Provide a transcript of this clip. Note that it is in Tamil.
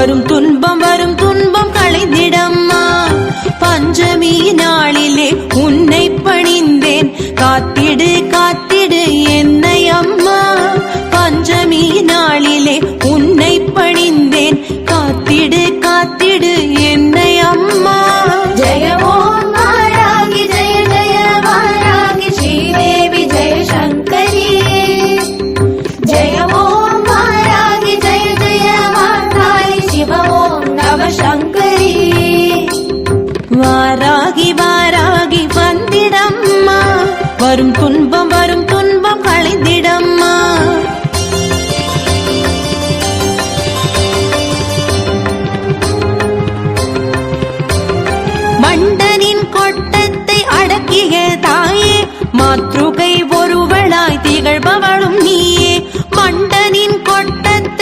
வரும் துன்பம் வரும் துன்பம் களைந்திடம்மா. பஞ்சமி நாளிலே உன்னை பணிந்தேன். காத்து வாராகி வாராகி வந்திடம்மா. வரும் துன்பம் வரும் துன்பம் களைந்திடம்மா மண்டனின் கொட்டத்தை அடக்கிய தாயே மாற்றுகை ஒருவளாய் திகழ்பவள்